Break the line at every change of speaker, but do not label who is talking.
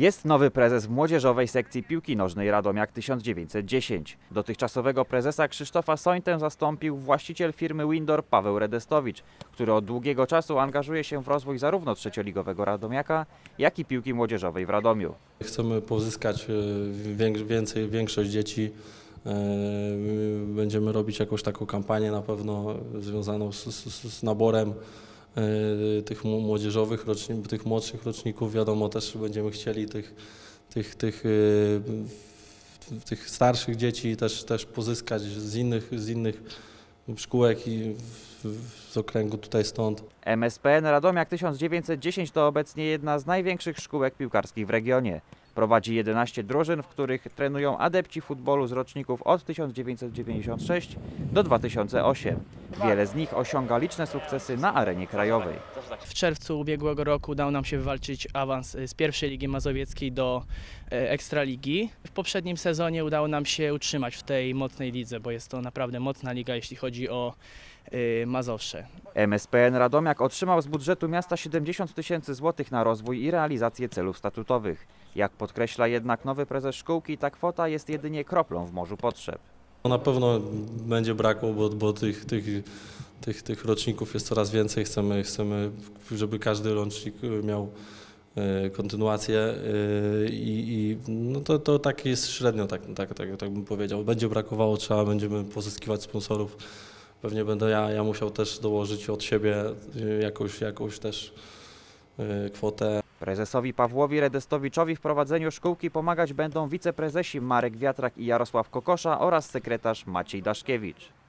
Jest nowy prezes w młodzieżowej sekcji piłki nożnej Radomiak 1910. Dotychczasowego prezesa Krzysztofa Sońtę zastąpił właściciel firmy Windor Paweł Redestowicz, który od długiego czasu angażuje się w rozwój zarówno trzecioligowego Radomiaka, jak i piłki młodzieżowej w Radomiu.
Chcemy pozyskać e, więcej, większość dzieci. E, Będziemy robić jakąś taką kampanię na pewno związaną z, z, z naborem tych mu- młodzieżowych, tych młodszych roczników. Wiadomo, też będziemy chcieli tych, tych, tych, e, tych starszych dzieci też, też pozyskać z innych, z innych szkółek i z okręgu tutaj stąd.
MSPN Radomiak 1910 to obecnie jedna z największych szkółek piłkarskich w regionie. Prowadzi 11 drużyn, w których trenują adepci futbolu z roczników od 1996 do 2008. Wiele z nich osiąga liczne sukcesy na arenie krajowej.
W czerwcu ubiegłego roku udało nam się wywalczyć awans y, z pierwszej Ligi Mazowieckiej do e, Ekstraligi. W poprzednim sezonie udało nam się utrzymać w tej mocnej lidze, bo jest to naprawdę mocna liga, jeśli chodzi o y, Mazowsze.
MSPN Radomiak otrzymał z budżetu miasta 70 tysięcy złotych na rozwój i realizację celów statutowych. Jak podkreśla jednak nowy prezes szkółki, ta kwota jest jedynie kroplą w morzu potrzeb.
No Na pewno będzie brakło, bo, bo tych, tych, tych, tych roczników jest coraz więcej. Chcemy, chcemy, żeby każdy rocznik miał e, kontynuację e, i, i no to, to tak jest średnio, tak, tak, tak, tak bym powiedział. Będzie brakowało, trzeba będziemy pozyskiwać sponsorów. Pewnie będę ja, ja musiał też dołożyć od siebie e, jakąś, jakąś też kwotę.
Prezesowi Pawłowi Redestowiczowi w prowadzeniu szkółki pomagać będą wiceprezesi Marek Wiatrak i Jarosław Kokosza oraz sekretarz Maciej Daszkiewicz.